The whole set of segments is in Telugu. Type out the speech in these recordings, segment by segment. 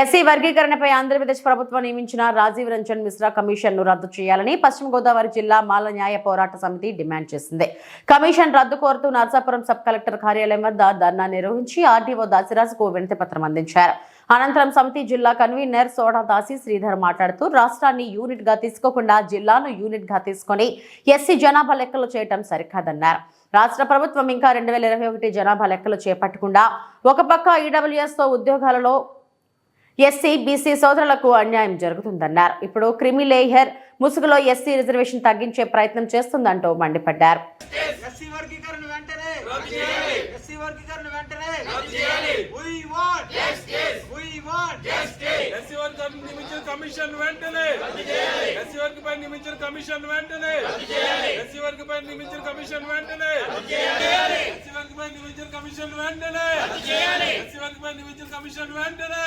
ఎస్సీ వర్గీకరణపై ఆంధ్రప్రదేశ్ ప్రభుత్వం నియమించిన రాజీవ్ రంజన్ మిశ్రా కమిషన్ను రద్దు చేయాలని పశ్చిమ గోదావరి జిల్లా మాల న్యాయ పోరాట సమితి డిమాండ్ చేసింది. కమిషన్ రద్దు కోరుతూ నర్సాపురం సబ్ కలెక్టర్ కార్యాలయం వద్ద ధర్నా నిర్వహించి ఆర్డీఓ దాసిరాజుకు వినతి పత్రం అందించారు. అనంతరం సమితి జిల్లా కన్వీనర్ సోడా దాసి శ్రీధర్ మాట్లాడుతూ రాష్ట్రాన్ని యూనిట్గా తీసుకోకుండా జిల్లాను యూనిట్గా తీసుకొని ఎస్సీ జనాభా లెక్కలు చేయటం సరికాదన్నారు. రాష్ట్ర ప్రభుత్వం ఇంకా రెండు వేల ఇరవై ఒకటి జనాభా లెక్కలు చేపట్టకుండా ఒక పక్క ఈడబ్ల్యూఎస్తో ఉద్యోగాలలో ఎస్సీ బీసీ సోదరులకు అన్యాయం జరుగుతుందన్నారు. ఇప్పుడు క్రిమి లేయర్ ముసుగులో ఎస్సీ రిజర్వేషన్ తగ్గించే ప్రయత్నం చేస్తుందంటూ మండిపడ్డారు. ఎస్సీ వర్గీకరణ వెంటనే! ఎస్సీ వర్గీకరణ వెంటనే! ఎస్సీ వర్గం కమిషన్ వెంటనే! ఎస్సీ వర్గపై నియమించిన కమిషన్ వెంటనే! ఎస్సీ వర్గపై నియమించిన కమిషన్ వెంటనే! ఎస్సీ వర్గపై నియమించిన కమిషన్ వెంటనే! ఎస్సీ కమిషన్ వెంటనే!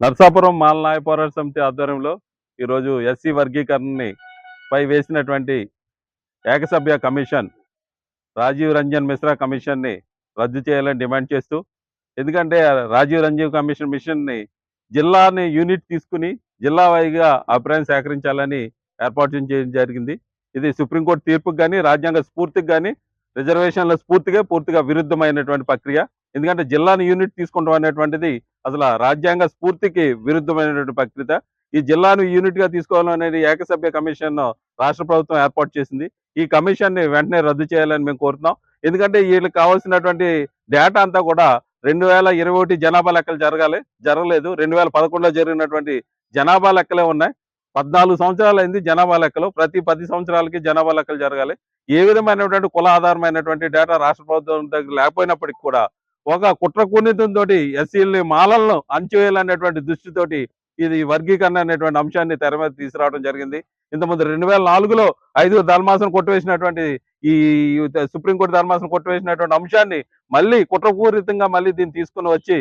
నర్సాపురం మాల పోరాట సమితి ఆధ్వర్యంలో ఈరోజు ఎస్సీ వర్గీకరణని పై వేసినటువంటి ఏకసభ్య కమిషన్ రాజీవ్ రంజన్ మిశ్రా కమిషన్ని రద్దు చేయాలని డిమాండ్ చేస్తూ ఎందుకంటే రాజీవ్ రంజన్ కమిషన్ మిషన్ని జిల్లాని యూనిట్ తీసుకుని జిల్లా వైగా అభిప్రాయం సేకరించాలని ఏర్పాటు చేయడం జరిగింది. ఇది సుప్రీంకోర్టు తీర్పుకి కానీ రాజ్యాంగ స్ఫూర్తికి కానీ రిజర్వేషన్ల స్ఫూర్తిగా పూర్తిగా విరుద్ధమైనటువంటి ప్రక్రియ. ఎందుకంటే జిల్లాను యూనిట్ తీసుకుంటాం అనేటువంటిది అసలు రాజ్యాంగ స్ఫూర్తికి విరుద్ధమైనటువంటి ప్రక్రియ. ఈ జిల్లాను యూనిట్గా తీసుకోవాలనేది ఏకసభ్య కమిషన్ రాష్ట్ర ప్రభుత్వం ఏర్పాటు చేసింది. ఈ కమిషన్ని వెంటనే రద్దు చేయాలని మేము కోరుతున్నాం. ఎందుకంటే వీళ్ళకి కావాల్సినటువంటి డేటా అంతా కూడా రెండు వేల ఇరవై ఒకటి జనాభా లెక్కలు జరగాలి జరగలేదు. రెండు వేల పదకొండులో జరిగినటువంటి జనాభా లెక్కలే ఉన్నాయి. పద్నాలుగు సంవత్సరాలు అయింది జనాభా లెక్కలు. ప్రతి పది సంవత్సరాలకి జనాభా లెక్కలు జరగాలి. ఏ విధమైనటువంటి కుల ఆధారమైనటువంటి డేటా రాష్ట్ర ప్రభుత్వం దగ్గర లేకపోయినప్పటికీ కూడా ఒక కుట్ర కూనితంతో ఎస్సీలని మాలలను అంచివేయాలనేటువంటి దృష్టితోటి ఇది వర్గీకరణ అనేటువంటి అంశాన్ని తెర మీద తీసుకురావడం జరిగింది. ఇంతకుముందు రెండు వేల నాలుగులో ఐదు ధర్మాసనం కొట్టివేసినటువంటి ఈ సుప్రీంకోర్టు ధర్మాసనం కొట్టివేసినటువంటి అంశాన్ని మళ్ళీ కుట్రపూరితంగా మళ్ళీ దీన్ని తీసుకుని వచ్చి